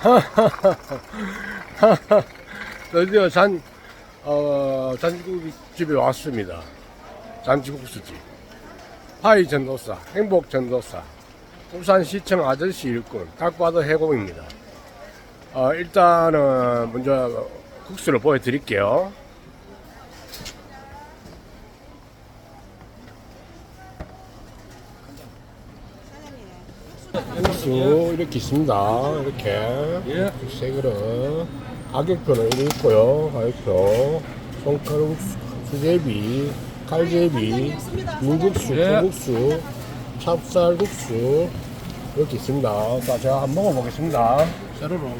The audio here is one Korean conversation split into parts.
드디어 잔, 어, 잔치국집에 왔습니다. 잔치국수집. 파이 전도사, 행복 전도사, 부산시청 아저씨 일꾼, 닭바다 해공입니다. 어, 일단은 먼저 국수를 보여드릴게요. 국수 이렇게 있습니다. 이렇게 예. 세 그릇. 가격표는 이렇게 있고요. 가격표. 손가락국수, 수제비, 칼제비, 민국수, 예. 고국수, 찹쌀국수 이렇게 있습니다. 자, 제가 한번 먹어보겠습니다. 세로로.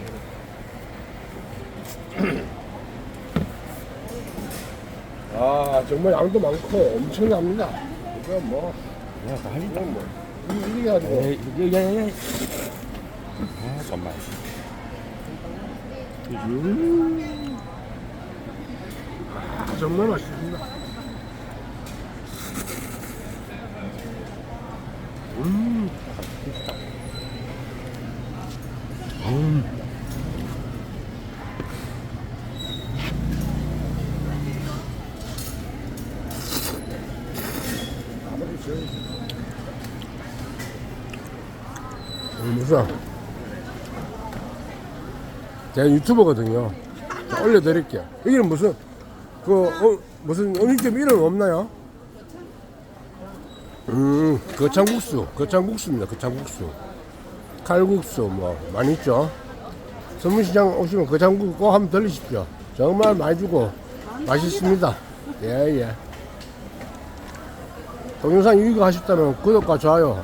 아, 정말 양도 많고 엄청납니다. 이거 뭐, 야, 빨리. 이거 뭐, 이게 가지고. 에이, 야, 야, 야. 아, 정말. 아, 정말 맛있습니다. 음. 음. 음, 무슨 제가 유튜버거든요. 자, 올려드릴게요. 여기는 무슨 그 어, 무슨 음식점 이름 없나요? 음, 거창국수, 거창국수입니다. 거창국수, 칼국수 뭐 많이 있죠. 선문시장 오시면 거창국수 꼭 한번 들리십시오. 정말 많이 주고 맛있습니다. 예 예. 동영상 유익하셨다면 구독과 좋아요.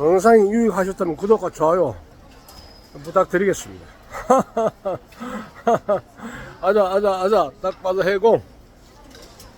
동영상이 유익하셨다면 구독과 좋아요 부탁드리겠습니다. 아자 아자 아자 딱 봐도 해공